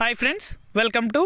Hi friends welcome to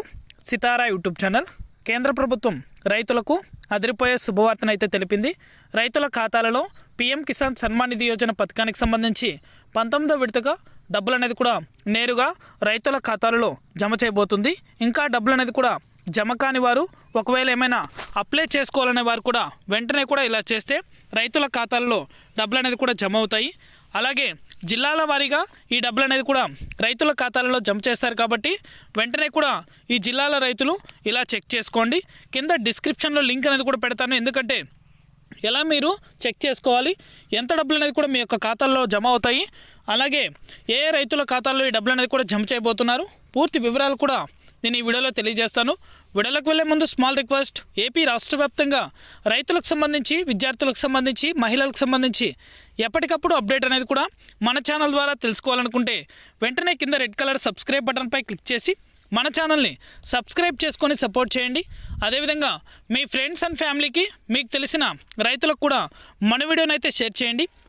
Sitara YouTube channel కేంద్ర ప్రభుత్వం రైతులకు అదిరిపోయే శుభవార్తనైతే తెలిపింది. రైతుల ఖాతాలలో పీఎం కిసాన్ సన్మాన్ నిధి యోజన పథకానికి సంబంధించి పంతొమ్మిదో విడతగా డబ్బులు అనేది కూడా నేరుగా రైతుల ఖాతాలలో జమ చేయబోతుంది. ఇంకా డబ్బులు అనేది కూడా జమ కాని వారు ఒకవేళ ఏమైనా అప్లై చేసుకోవాలనే వారు కూడా వెంటనే కూడా ఇలా చేస్తే రైతుల ఖాతాల్లో డబ్బులు అనేది కూడా జమ అవుతాయి. అలాగే జిల్లాల వారీగా ఈ డబ్బులు అనేది కూడా రైతుల ఖాతాలలో జమ చేస్తారు కాబట్టి వెంటనే కూడా ఈ జిల్లాల రైతులు ఇలా చెక్ చేసుకోండి. కింద డిస్క్రిప్షన్లో లింక్ అనేది కూడా పెడతాను. ఎందుకంటే ఎలా మీరు చెక్ చేసుకోవాలి? ఎంత డబ్బులు అనేది కూడా మీ యొక్క ఖాతాల్లో జమ అవుతాయి? అలాగే ఏ ఏ రైతుల ఖాతాల్లో ఈ డబ్బులు అనేది కూడా జమ చేయబోతున్నారు? పూర్తి వివరాలు కూడా నేను ఈ వీడియోలో తెలియజేస్తాను. వీడియోలకు వెళ్ళే ముందు స్మాల్ రిక్వెస్ట్ ఏపీ రాష్ట్ర వ్యాప్తంగా రైతులకు సంబంధించి విద్యార్థులకు సంబంధించి మహిళలకు సంబంధించి ఎప్పటికప్పుడు అప్డేట్ అనేది కూడా మన ఛానల్ ద్వారా తెలుసుకోవాలనుకుంటే వెంటనే కింద రెడ్ కలర్ సబ్స్క్రైబ్ బటన్పై క్లిక్ చేసి మన ఛానల్ని సబ్స్క్రైబ్ చేసుకొని సపోర్ట్ చేయండి. అదేవిధంగా మీ ఫ్రెండ్స్ అండ్ ఫ్యామిలీకి మీకు తెలిసిన రైతులకు కూడా మన వీడియోనైతే అయితే షేర్ చేయండి.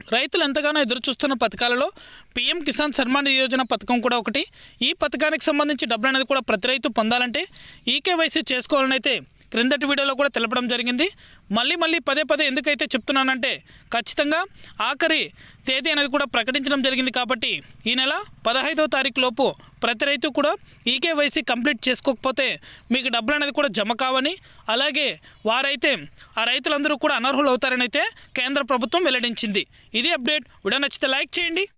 రైతులు ఎంతగానో ఎదురు చూస్తున్న పథకాలలో పీఎం కిసాన్ సన్మాన్ నిధి యోజన పథకం కూడా ఒకటి. ఈ పథకానికి సంబంధించి డబ్బులు అనేది కూడా ప్రతి రైతు పొందాలంటే ఈకేవైసీ చేసుకోవాలని అయితే క్రిందటి వీడియోలో కూడా తెలపడం జరిగింది. మళ్ళీ మళ్ళీ పదే పదే ఎందుకైతే చెప్తున్నానంటే ఖచ్చితంగా ఆఖరి తేదీ అనేది కూడా ప్రకటించడం జరిగింది కాబట్టి ఈ నెల పదహైదవ తారీఖు లోపు ప్రతి రైతు కూడా ఈకేవైసీ కంప్లీట్ చేసుకోకపోతే మీకు డబ్బులు అనేది కూడా జమ కావని అలాగే వారైతే ఆ రైతులందరూ కూడా అనర్హులు అవుతారని అయితే కేంద్ర ప్రభుత్వం వెల్లడించింది. ఇది అప్డేట్. వీడియో నచ్చితే లైక్ చేయండి.